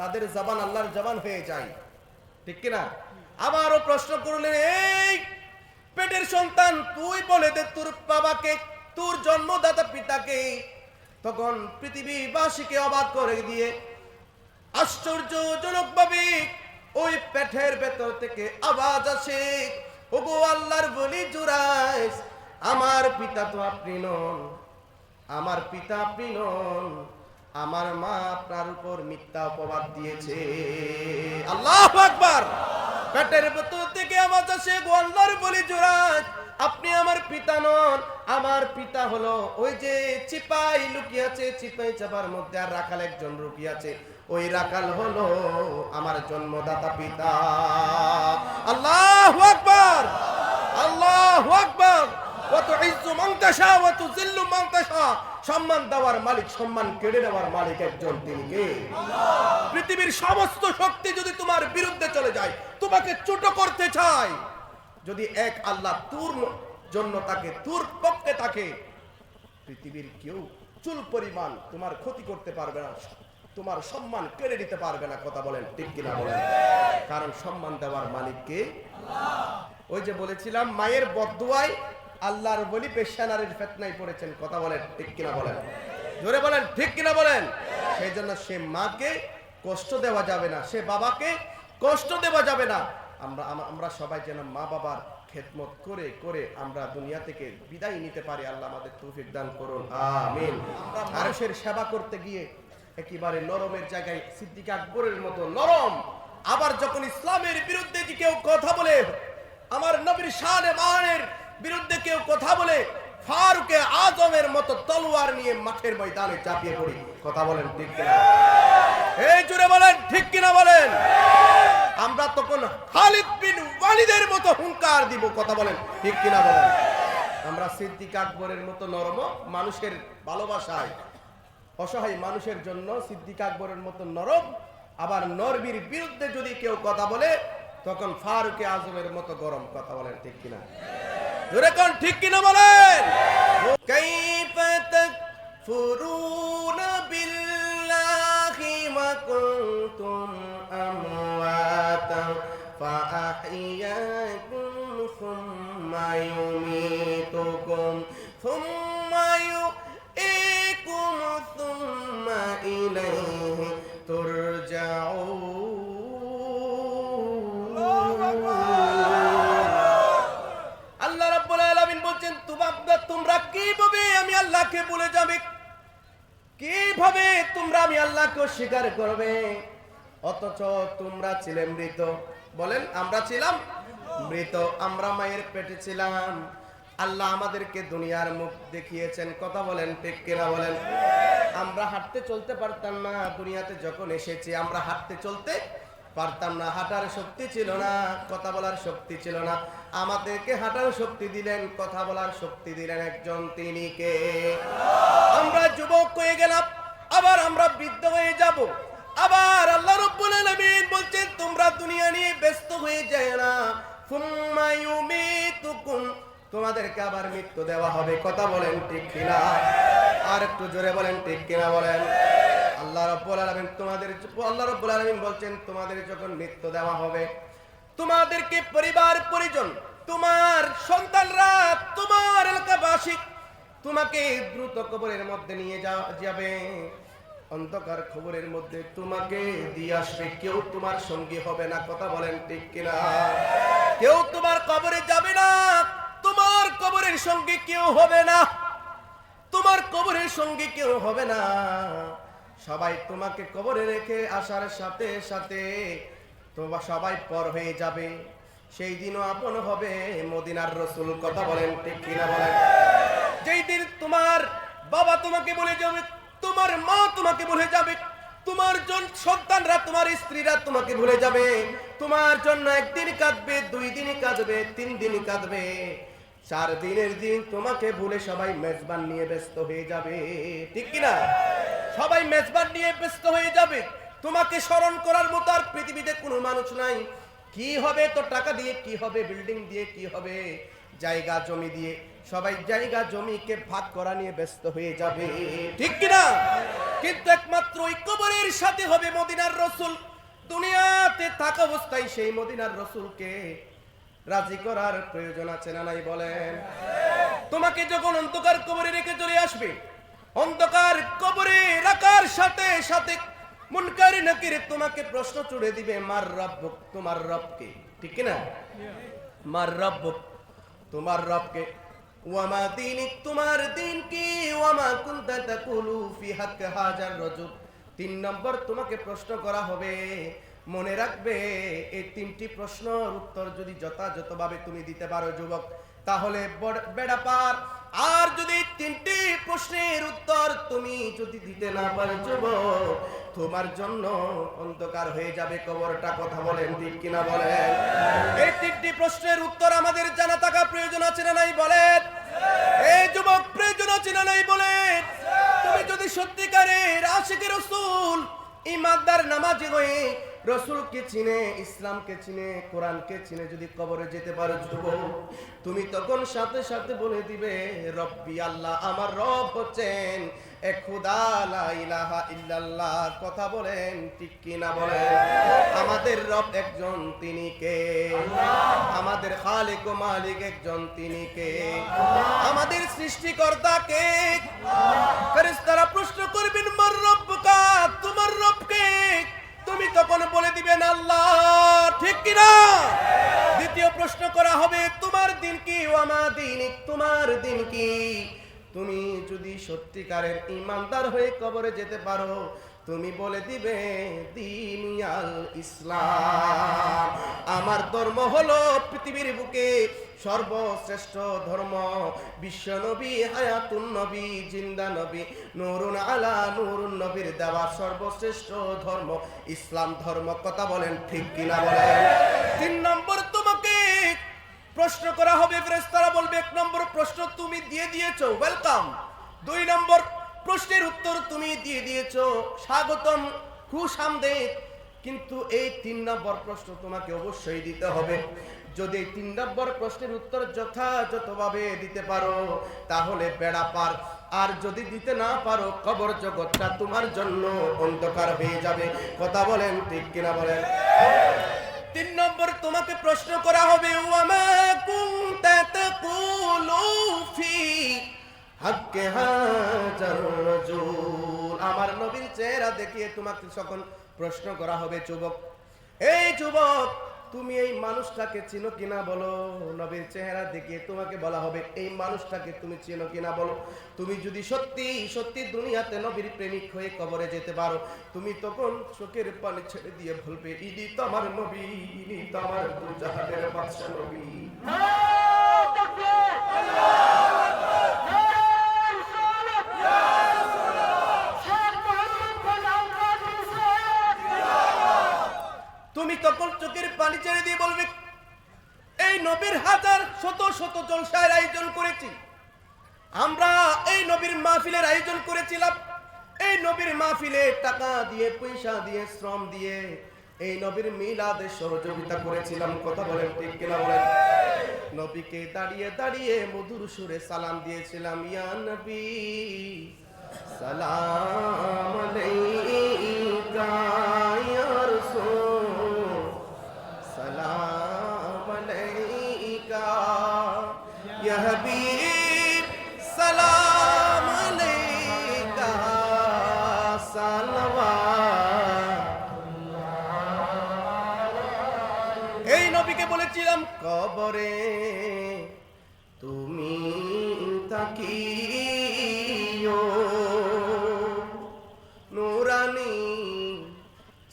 তাদের জবান আল্লাহর জবান হয়ে যায়। ঠিক কিনা? আবারও প্রশ্ন করলেন, এই পেটের সন্তান তুই বলে দে, তোর বাবাকে, তোর জন্মদাতা পিতাকে। তখন পৃথিবীবাসীকে অবাক করে দিয়ে আশ্চর্যজনক ভাবে ওই পেটের ভেতর থেকে আওয়াজ আসে, ওগো আল্লাহর বলি জুরাইস, আমার পিতা তো আপনি নন, আমার পিতা আপনি নন। আমার মা আপনার উপর মিথ্যা অপবাদ দিয়েছে। আল্লাহ আকবার! পেটের ভেতর থেকে আমার আসে গো আল্লাহর বলি জুরাইস আপনি আমার পিতা নন, আমার পিতা হলো ওই যে চিপাই লুকিয়ে আছে, চিপাই চাপার মধ্যে আর রাখাল একজন লুকিয়ে আছে। ওই রাখাল হলো আমার জন্মদাতা পিতা। আল্লাহ আকবার! আল্লাহ আকবার! সম্মান দেওয়ার মালিক, সম্মান কেড়ে নেওয়ার মালিক একজন পৃথিবীর সমস্ত শক্তি যদি তোমার বিরুদ্ধে চলে যায়, তোমাকে করতে যদি এক আল্লাহ জন্য তাকে পক্ষে থাকে পৃথিবীর কেউ চুল পরিমাণ তোমার ক্ষতি করতে পারবে না, তোমার সম্মান কেড়ে নিতে পারবে না, কথা বলেন ঠিক কিনা বলেন? কারণ সম্মান দেওয়ার মালিককে ওই যে বলেছিলাম, মায়ের বদুয়ায় আল্লাহর বলি পেশানারের ফেতনায় পড়েছেন, কথা বলেন, ঠিক কিনা বলেন? জোরে বলেন, ঠিক কিনা বলেন? সেই জন্য সে মাকে কষ্ট দেওয়া যাবে না, সে বাবাকে কষ্ট দেওয়া যাবে না। আমরা আমরা সবাই যেন মা বাবার খেদমত করে করে আমরা দুনিয়া থেকে বিদায় নিতে পারি, আল্লাহ আমাদের তৌফিক দান করুন, আমিন। মানুষের সেবা করতে গিয়ে একেবারে নরমের জায়গায় সিদ্দিক আকবরের মতো নরম, আবার যখন ইসলামের বিরুদ্ধে কেউ কথা বলে, আমার নবীর শানে মানের বিরুদ্ধে কেউ কথা বলে ফারুকে আজমের মতো তলোয়ার নিয়ে মাঠের ময়দানে চাপিয়ে পড়ি। কথা বলেন ঠিক কিনা? এই জুড়ে বলেন, ঠিক কিনা বলেন? আমরা তখন খালিদ বিন ওয়ালিদের মতো হুঙ্কার দিব, কথা বলেন, ঠিক কিনা বলেন? আমরা সিদ্দিক আকবরের মতো নরম মানুষের ভালোবাসায়, অসহায় মানুষের জন্য সিদ্দিক আকবরের মতো নরম, আবার নরবির বিরুদ্ধে যদি কেউ কথা বলে, তখন ফারুকে আজমের মতো গরম, কথা বলেন, ঠিক কিনা? জোরে কোন ঠিক কিনা বলেন কাইফা তাকফুরুনা বিল্লাহি ওয়া কুনতুম আমওয়াতান فأحياكم ثم يميتكم ثم কীভাবে আমি আল্লাহকে বলে যাবে? কীভাবে তোমরা আমি আল্লাহকে অস্বীকার করবে? অথচ তোমরা ছিলে মৃত। বলেন, আমরা ছিলাম মৃত, আমরা মায়ের পেটে ছিলাম। আল্লাহ আমাদেরকে দুনিয়ার মুখ দেখিয়েছেন। কথা বলেন, ঠিক কিনা বলেন? আমরা হাঁটতে চলতে পারতাম না। দুনিয়াতে যখন এসেছি, আমরা হাঁটতে চলতে পারতাম না, হাঁটার শক্তি ছিল না, কথা বলার শক্তি ছিল না। আমাদেরকে হাঁটার শক্তি দিলেন, কথা বলার শক্তি দিলেন একজন তিনি কে? আমরা যুবক হয়ে গেলাম, আবার আমরা বৃদ্ধ হয়ে যাব। আবার আল্লাহ রব্বুল আলামিন বলছেন, তোমরা দুনিয়া নিয়ে ব্যস্ত হয়ে যায় না। সুম্মা ইউমিতুকুম, তোমাদেরকে আবার মৃত্যু দেওয়া হবে, কথা বলেন ঠিক কিনা? আর একটু জোরে বলেন, ঠিক কিনা বলেন? আল্লাহ রব্বুল আলামিন তোমাদের আল্লাহ রব্বুল আলামিন বলছেন, তোমাদের যখন মৃত্যু দেওয়া হবে, তোমাদেরকে পরিবার পরিজন, তোমার সন্তানরা, তোমার এলাকাবাসী, তোমাকে দ্রুত কবরের মধ্যে নিয়ে যাওয়া যাবে। অন্ধকার খবরের মধ্যে তোমাকে দিয়ে আসবে। কেউ তোমার সঙ্গী হবে না। কথা বলেন ঠিক কিনা? কেউ তোমার কবরে যাবে না। তোমার কবরের সঙ্গে কেউ হবে না। তোমার কবরের সঙ্গে কেউ হবে না। সবাই তোমাকে কবরে রেখে আসার সাথে সাথে তোমার সবাই পর হয়ে যাবে। সেই দিনও আপন হবে, মদিনার রসুল কথা বলেন, ঠিক কিনা বলেন? যেই দিন তোমার বাবা তোমাকে বলে যাবে, তোমার মা তোমাকে বলে যাবে, তোমার জন সন্তানরা, তোমার স্ত্রীরা তোমাকে ভুলে যাবে। তোমার জন্য একদিন কাঁদবে, দুই দিন কাঁদবে, তিন দিন কাঁদবে। চার দিনের দিন তোমাকে ভুলে সবাই মেজবান নিয়ে ব্যস্ত হয়ে যাবে, ঠিক কিনা? সবাই মেজবান নিয়ে ব্যস্ত হয়ে যাবে। তোমাকে স্মরণ করার মতো আর পৃথিবীতে কোনো মানুষ নাই। কি হবে তো টাকা দিয়ে, কি হবে বিল্ডিং দিয়ে, কি হবে জায়গা জমি দিয়ে? সবাই জায়গা জমিকে ভাগ করা নিয়ে ব্যস্ত হয়ে যাবে। ঠিক কিনা? কিন্তু একমাত্র ওই কবরের সাথে হবে মদিনার রসুল। দুনিয়াতে থাকা অবস্থায় সেই মদিনার রসুলকে রাজি করার প্রয়োজন আছে না নাই বলেন? তোমাকে যখন অন্ধকার কবরে রেখে চলে আসবে অন্ধকার কবরে রাখার সাথে সাথে মুনকারি নাকিরে তোমাকে প্রশ্ন চড়ে দিবে, মার রব তোমার রবকে ঠিক না মার রব তোমার রবকে ওয়ামা তোমার দিন কি? ওয়ামা ফি হাজার তিন নম্বর তোমাকে প্রশ্ন করা হবে, মনে রাখবে, এই তিনটি প্রশ্নের উত্তর যদি যথাযথভাবে তুমি দিতে পারো, যুবক, তাহলে বড়- পার। আর যদি তিনটি প্রশ্নের উত্তর তুমি যদি দিতে না পারো যুবক তোমার জন্য অন্ধকার হয়ে যাবে, কবরটা কথা বলেন, ঠিক কিনা বলেন? এই তিনটি প্রশ্নের উত্তর আমাদের জানা থাকা প্রয়োজন আছে না নাই বলেন? এই যুবক, প্রয়োজন আছে না নাই বলেন? তুমি যদি সত্যিকারের আশিকে রসুল, ইমানদার, নামাজি হয়ে রসুলকে চিনে, ইসলামকে চিনে, কোরআনকে চিনে যদি কবরে যেতে পারো যুবক, তুমি তখন সাথে সাথে বলে দিবে, রব্বি আল্লাহ আমার রব হচ্ছেন কথা বলেন ঠিক কি না বলেন? আমাদের রব একজন তিনি কে? আমাদের খালিক ও মালিক একজন তিনি কে? আমাদের সৃষ্টিকর্তা কে? ফেরেশতারা প্রশ্ন করবেন, মার রব্বুকা তোমার রবকে তুমি তখন বলে দিবেন আল্লাহ, ঠিক কি না দ্বিতীয় প্রশ্ন করা হবে, তোমার দিন কি? আমার দিন তোমার দিন কি? তুমি যদি সত্যিকারের ইমানদার হয়ে কবরে যেতে পারো, তুমি বলে দিবে, দিনিয়াল ইসলাম। আমার ধর্ম হলো পৃথিবীর বুকে সর্বশ্রেষ্ঠ ধর্ম। বিশ্ব নবী, হায়াতুন নবী, জিন্দা নবী, নুরুন আলা নুরুন নবীর দেওয়া সর্বশ্রেষ্ঠ ধর্ম। ইসলাম ধর্ম কথা বলেন ঠিক কিনা বলেন? তিন নম্বর তোমাকে প্রশ্ন করা হবে, ফেরেশতারা বলবে, এক নম্বর প্রশ্ন তুমি দিয়ে দিয়েছ ওয়েলকাম দুই নম্বর প্রশ্নের উত্তর তুমি দিয়ে দিয়েছ, স্বাগতম, খুশ আমদেদ কিন্তু এই তিন নম্বর প্রশ্ন তোমাকে অবশ্যই দিতে হবে। যদি তিন নম্বর প্রশ্নের উত্তর যথাযথভাবে দিতে পারো, তাহলে বেড়া পার। আর যদি দিতে না পারো, কবর জগৎটা তোমার জন্য অন্ধকার হয়ে যাবে। কথা বলেন, ঠিক কিনা বলেন? তিন নম্বর তোমাকে প্রশ্ন করা হবে রাজুল? আমার নবীর চেহারা দেখিয়ে তোমাকে সকল প্রশ্ন করা হবে, যুবক। এই যুবক তুমি এই মানুষটাকে চিনো কিনা বলো? নবীর চেহারা দেখে তোমাকে বলা হবে, এই মানুষটাকে তুমি চিনো কিনা বলো? তুমি যদি সত্যি সত্যি দুনিয়াতে নবীর প্রেমিক হয়ে কবরে যেতে পারো, তুমি তখন চোখের পানি ছেড়ে দিয়ে বলবে ইদি তো আমার নবী তো বাদশা নবী। তুমি তখন চোখের পানি ছেড়ে দিয়ে বলবে, এই নবীর হাজার শত শত জলসার আয়োজন করেছি। আমরা এই নবীর মাহফিলের আয়োজন করেছিলাম। এই নবীর মাহফিলে টাকা দিয়ে, পয়সা দিয়ে, শ্রম দিয়ে এই নবীর মিলাদে সহযোগিতা করেছিলাম। কথা বলেন ঠিক কিনা বলেন? নবীকে দাঁড়িয়ে দাঁড়িয়ে মধুর সুরে সালাম দিয়েছিলাম, ইয়া নবী, সালাম আলাইকা কবরে। তুমি তাকিও নুরানি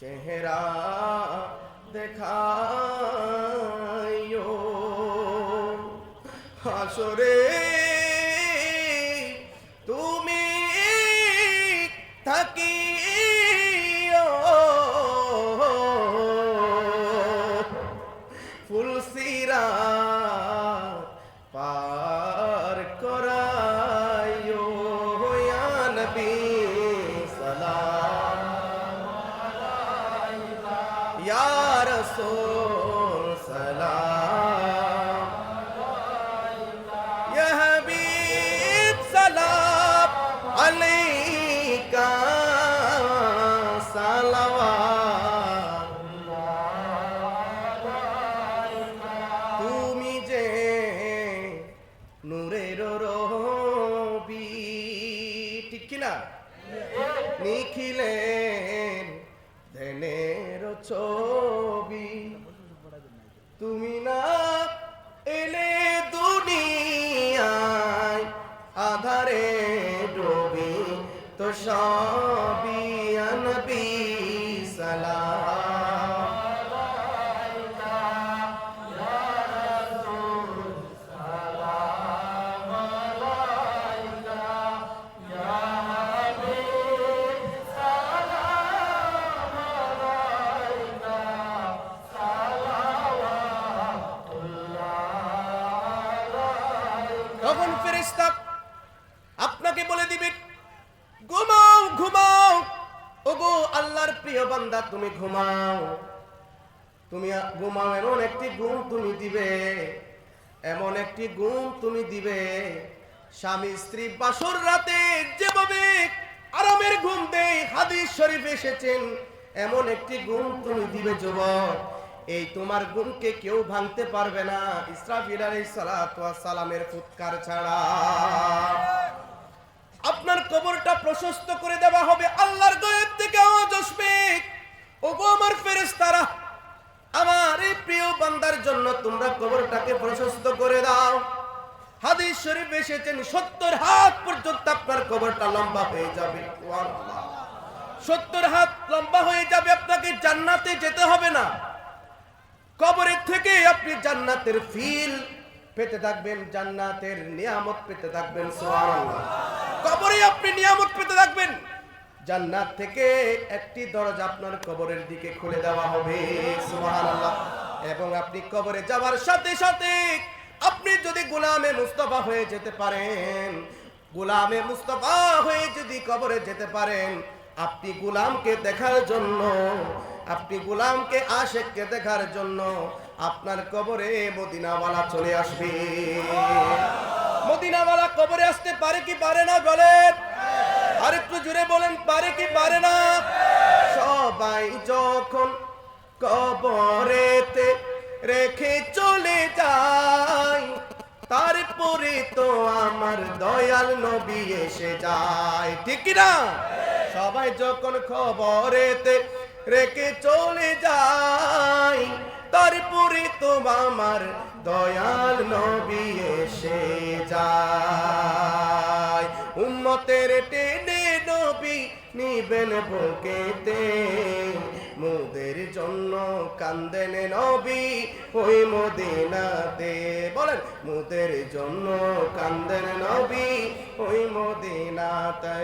চেহারা দেখা হাসরে রাসূল সালাম তুমি না ফেরেশতা আপনাকে বলে দিবে, ঘুমাও ঘুমাও। ওগো আল্লাহর প্রিয় বান্দা, তুমি ঘুমাও। তুমি ঘুমাও, এমন একটি ঘুম তুমি দিবে, এমন একটি ঘুম তুমি দিবে। স্বামী, স্ত্রী, বাসর রাতে যেভাবে আরামের ঘুম দেয়, হাদিস শরীফ এসেছেন, এমন একটি ঘুম তুমি দিবে, যুবক। এই তোমার ঘুমকে কেউ ভাঙতে পারবে না। ইসরাফিল সালামের ফুৎকার ছাড়া। আপনার কবরটা প্রশস্ত করে দেওয়া হবে আল্লাহর গয়েব থেকে আওয়াজ আসবে ওগো আমার ফেরেশতারা, আমার এই প্রিয় বান্দার জন্য তোমরা কবরটাকে প্রশস্ত করে দাও। হাদিস শরীফ এসেছেন, সত্তর হাত পর্যন্ত আপনার কবরটা লম্বা হয়ে যাবে। সত্তর হাত লম্বা হয়ে যাবে, আপনাকে জান্নাতে যেতে হবে না। কবরের থেকে আপনি জান্নাতের ফিল পেতে থাকবেন, জান্নাতের নিয়ামত পেতে থাকবেন কবরে আপনি নিয়ামত পেতে থাকবেন। জান্নাত থেকে একটি দরজা আপনার কবরের দিকে খুলে দেওয়া হবে এবং আপনি কবরে যাওয়ার সাথে সাথে আপনি যদি গোলামে মুস্তফা হয়ে যেতে পারেন, গোলামে মুস্তফা হয়ে যদি কবরে যেতে পারেন, আপনি গোলামকে দেখার জন্য আপনি গোলামকে আশেককে দেখার জন্য আপনার কবরে মদিনাওয়ালা চলে আসবে। মদিনাওয়ালা কবরে আসতে পারে কি পারে না বলেন? আর একটু জুড়ে বলেন, পারে কি পারে না? সবাই যখন কবরেতে রেখে চলে যায়, তারপরে তো আমার দয়াল নবী এসে যায়। ঠিক না সবাই যখন খবরেতে রেখে চলে যাই। তারপরে তো আমার দয়াল নবী এসে যায়। উম্মতের টেনে নবী নিবেন বুকেতে। মুদের জন্য কান্দেন নবী ওই মদিনাতে। বলেন, মুদের জন্য কান্দেন নবী ওই মদিনাতে।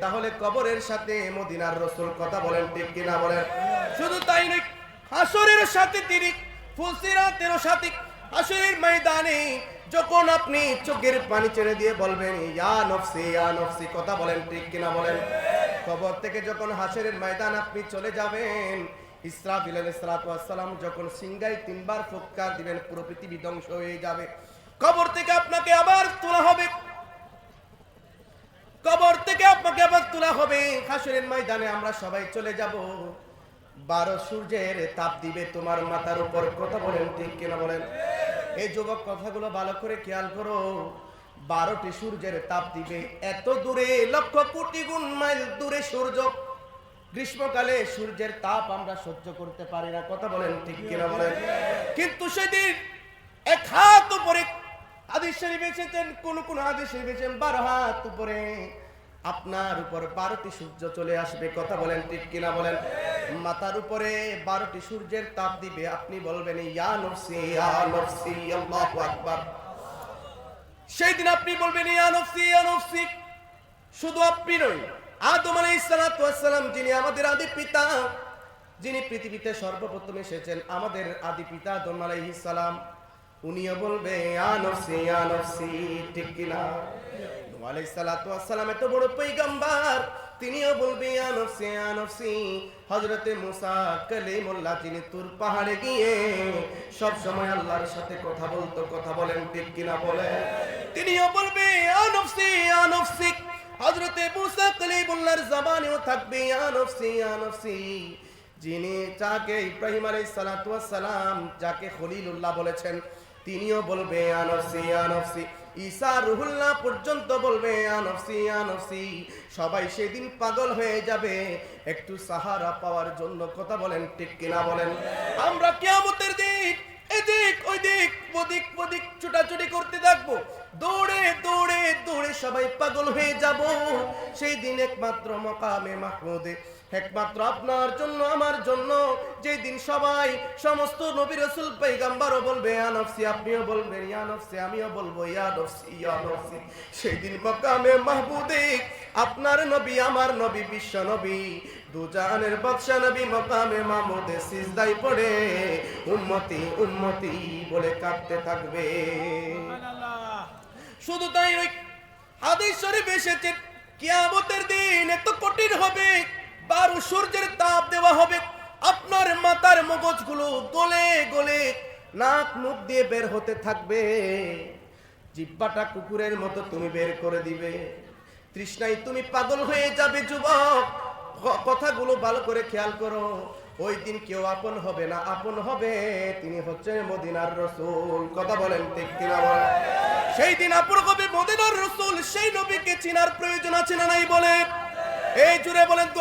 তাহলে কবরের সাথে মদিনার রসুল কথা বলেন ঠিক কিনা বলেন? শুধু তাই নয়, হাসরের সাথে তিনি ফুলসিরাতেরও সাথে হাসরের ময়দানে যখন আপনি চোখের পানি ছেড়ে দিয়ে বলবেন, ইয়া নফসি ইয়া নফসি, কথা বলেন ঠিক কিনা বলেন? কবর থেকে যখন হাসরের ময়দান আপনি চলে যাবেন, ইসরাফিল যখন তিনবার ফুৎকার দিবেন, পুরো পৃথিবী ধ্বংস হয়ে যাবে। কবর থেকে আপনাকে আবার তোলা হবে। কবর থেকে আপনাকে আবার তোলা হবে। ময়দানে আমরা সবাই চলে যাব। বারো সূর্যের তাপ দিবে তোমার মাথার উপর। কথা বলেন ঠিক কিনা বলেন? এই যুবক কথাগুলো ভালো করে খেয়াল করো। বারোটি সূর্যের তাপ দিবে। এত দূরে, লক্ষ কোটি গুণ মাইল দূরে সূর্য। গ্রীষ্মকালে সূর্যের তাপ আমরা সহ্য করতে পারি না। কথা বলেন ঠিক কিনা বলেন? কিন্তু সেদিন এক হাত উপরে কোন কোন বারো হাত উপরে আপনার উপর বারোটি সূর্য চলে আসবে। কথা বলেন ঠিক কিনা বলেন? মাথার উপরে বারোটি সূর্যের তাপ দিবে। আপনি বলবেন, ইয়া নফসি ইয়া নফসি, আল্লাহু আকবার। সেই দিন আপনি বলবেন শুধু আপনি নয় আদম আলী ইসালাতাম যিনি আমাদের আদি পিতা, যিনি পৃথিবীতে সর্বপ্রথম এসেছেন আমাদের আদি পিতা আদম আলাইহিস উনিও বলবে, ইয়া নফসি ঠিক কিনা? এত বড় তিনিও বলবে, ইয়া নফসি ইয়া নফসি। হযরতে মুসা কালিমুল্লাহ তিনি তুর পাহাড়ে গিয়ে সব সময় আল্লাহর সাথে কথা বলতো, কথা বলেন ঠিক কিনা বলেন তিনিও বলবে, ইয়া নফসি ইয়া নফসি। হযরতে মুসা কালিমুল্লাহর জবানেও থাকবে, ইয়া নফসি ইয়া নফসি। যিনি যাকে ইব্রাহিম আলাইহিস সালাতু ওয়াস সালাম, যাকে খলিলুল্লাহ বলেছেন, তিনিও বলবে, ইয়া নফসি ইয়া নফসি। ঈসা রুহুল্লাহ পর্যন্ত বলবে আনফসি আনফসি সবাই সেদিন পাগল হয়ে যাবে। একটু সাহারা পাওয়ার জন্য কথা বলেন, ঠিক কিনা বলেন? আমরা কিয়ামতের দিক এদিক ওই দিক ওদিক ওদিক ছুটাছুটি করতে থাকব। দৌড়ে দৌড়ে দৌড়ে সবাই পাগল হয়ে যাব। সেই দিন একমাত্র মকামে মাহমুদে। একমাত্র আপনার জন্য, আমার জন্য। সবাই সমস্ত নবী রসুল পেগাম্বারও বলবে আপনিও বলবেন ইয়ানফসি আমিও বলব ইয়ানফসি ইয়ানফসি সেই দিন মকামে মাহমুদে, আপনার নবী, আমার নবী, বিশ্ব নবী। দুজানের বাদশা নবী মকামে মাহমুদে সিজদাই পড়ে উম্মতি উম্মতি বলে কাঁদতে থাকবে। শুধু তাই ওই হাদিস শরীফ এসেছে কিয়ামতের দিন এত কঠিন হবে বারো সূর্যের তাপ দেওয়া হবে আপনার মাথার মগজগুলো গলে গলে নাক মুখ দিয়ে বের হতে থাকবে। জিব্বাটা কুকুরের মতো তুমি বের করে দিবে। তৃষ্ণায় তুমি পাগল হয়ে যাবে যুবক। কথাগুলো ভালো করে খেয়াল করো। ওই দিন কেউ আপন হবে না, আপন হবে তিনি হচ্ছেন মদিনার রসুল। কথা বলেন সেই দিন আপন হবে মদিনার রসুল, সেই নবীকে চিনার প্রয়োজন আছে না নাই বলে এই জুড়ে বলেন তো